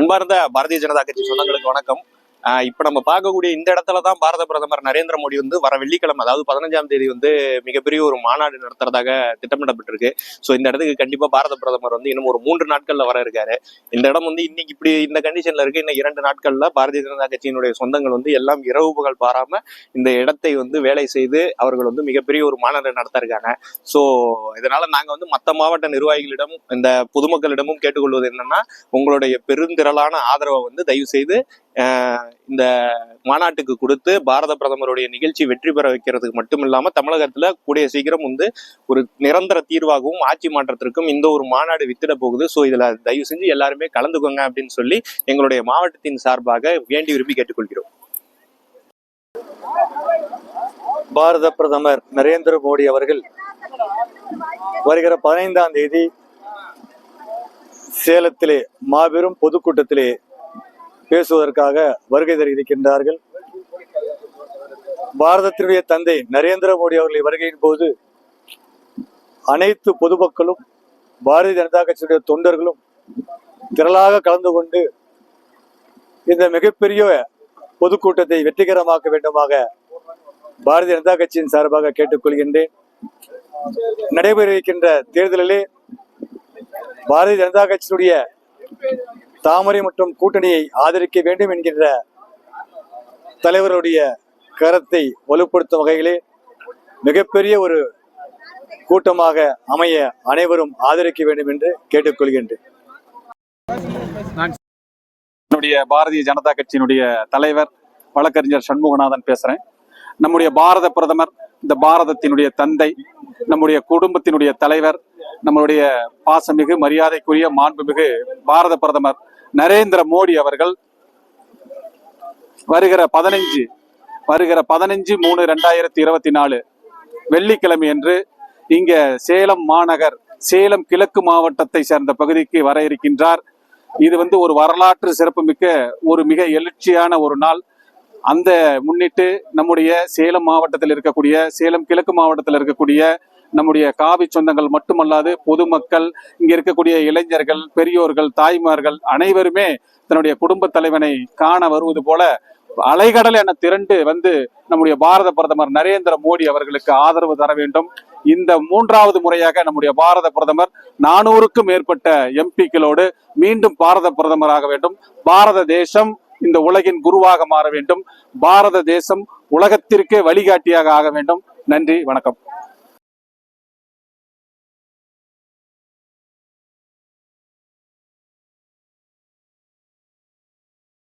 அன்பார்ந்த பாரதிய ஜனதா கட்சி சொந்தங்களுக்கு வணக்கம். இப்போ நம்ம பார்க்கக்கூடிய இந்த இடத்துல தான் பாரத பிரதமர் நரேந்திர மோடி வந்து வர வெள்ளிக்கிழமை அதாவது பதினஞ்சாம் தேதி வந்து மிகப்பெரிய ஒரு மாநாடு நடத்துறதாக திட்டமிடப்பட்டிருக்கு. ஸோ இந்த இடத்துக்கு கண்டிப்பாக பாரத பிரதமர் வந்து இன்னும் ஒரு மூன்று நாட்களில் வர இருக்காரு. இந்த இடம் வந்து இன்னைக்கு இப்படி இந்த கண்டிஷன்ல இருக்கு. இன்னும் இரண்டு நாட்களில் பாரதிய ஜனதா கட்சியினுடைய சொந்தங்கள் வந்து எல்லாம் இரவு புகழ் பாராம இந்த இடத்தை வந்து வேலை செய்து அவர்கள் வந்து மிகப்பெரிய ஒரு மாநாடு நடத்த இருக்காங்க. ஸோ இதனால நாங்கள் வந்து மற்ற மாவட்ட நிர்வாகிகளிடம் இந்த பொதுமக்களிடமும் கேட்டுக்கொள்வது என்னன்னா உங்களுடைய பெருந்திரளான ஆதரவை வந்து தயவு செய்து இந்த மாநாட்டுக்கு கொடுத்து பாரத பிரதமருடைய நிகழ்ச்சி வெற்றி பெற வைக்கிறதுக்கு மட்டும் இல்லாம தமிழகத்துல கூடிய சீக்கிரம் வந்து ஒரு நிரந்தர தீர்வாகவும் ஆட்சி மாற்றத்திற்கும் இந்த ஒரு மாநாடு வித்திட போகுது. ஸோ இதுல தயவு செஞ்சு எல்லாருமே கலந்துக்கோங்க அப்படின்னு சொல்லி எங்களுடைய மாவட்டத்தின் சார்பாக வேண்டி விரும்பி கேட்டுக்கொள்கிறோம். பாரத பிரதமர் நரேந்திர மோடி அவர்கள் வருகிற பதினைந்தாம் தேதி சேலத்திலே மாபெரும் பொதுக்கூட்டத்திலே பேசுவதற்காக வருகை தெரிவிக்கின்றார்கள் பாரதத்தினுடைய தந்தை நரேந்திர மோடி அவர்களின் வருகையின் போது அனைத்து பொதுமக்களும் பாரதிய ஜனதா கட்சியுடைய தொண்டர்களும் திரளாக கலந்து கொண்டு இந்த மிகப்பெரிய பொதுக்கூட்டத்தை வெற்றிகரமாக்க வேண்டுமாக பாரதிய ஜனதா கட்சியின் சார்பாக கேட்டுக்கொள்கின்றேன். நடைபெற இருக்கின்ற தேர்தலிலே பாரதிய ஜனதா கட்சியினுடைய தாமரை மற்றும் கூட்டணியை ஆதரிக்க வேண்டும் என்கின்ற தலைவருடைய கருத்தை வலுப்படுத்தும் வகையிலே மிகப்பெரிய ஒரு கூட்டமாக அமைய அனைவரும் ஆதரிக்க வேண்டும் என்று கேட்டுக்கொள்கின்றேன். என்னுடைய பாரதிய ஜனதா கட்சியினுடைய தலைவர் வழக்கறிஞர் சண்முகநாதன் பேசுறேன். நம்முடைய பாரத பிரதமர் இந்த பாரதத்தினுடைய தந்தை நம்முடைய குடும்பத்தினுடைய தலைவர் நம்மளுடைய பாசமிகு மரியாதைக்குரிய மாண்புமிகு பாரத பிரதமர் நரேந்திர மோடி அவர்கள் வருகிற பதினஞ்சு வருகிற பதினஞ்சு மூணு ரெண்டாயிரத்தி இருபத்தி நாலு வெள்ளிக்கிழமை என்று இங்க சேலம் மாநகர் சேலம் கிழக்கு மாவட்டத்தை சேர்ந்த பகுதிக்கு வர இருக்கின்றார். இது வந்து ஒரு வரலாற்று சிறப்புமிக்க ஒரு மிக எழுச்சியான ஒரு நாள். அந்த முன்னிட்டு நம்முடைய சேலம் மாவட்டத்தில் இருக்கக்கூடிய சேலம் கிழக்கு மாவட்டத்தில் இருக்கக்கூடிய நம்முடைய காவி சொந்தங்கள் மட்டுமல்லாது பொதுமக்கள் இங்க இருக்கக்கூடிய இளைஞர்கள் பெரியோர்கள் தாய்மார்கள் அனைவருமே தன்னுடைய குடும்ப தலைவனை காண வருவது போல அலைகடல் என திரண்டு வந்து நம்முடைய பாரத பிரதமர் நரேந்திர மோடி அவர்களுக்கு ஆதரவு தர வேண்டும். இந்த மூன்றாவது முறையாக நம்முடைய பாரத பிரதமர் நானூறுக்கும் மேற்பட்ட எம்பிக்களோடு மீண்டும் பாரத பிரதமராக வேண்டும். பாரத தேசம் இந்த உலகின் குருவாக மாற வேண்டும். பாரத தேசம் உலகத்திற்கே வழிகாட்டியாக ஆக வேண்டும். நன்றி வணக்கம்.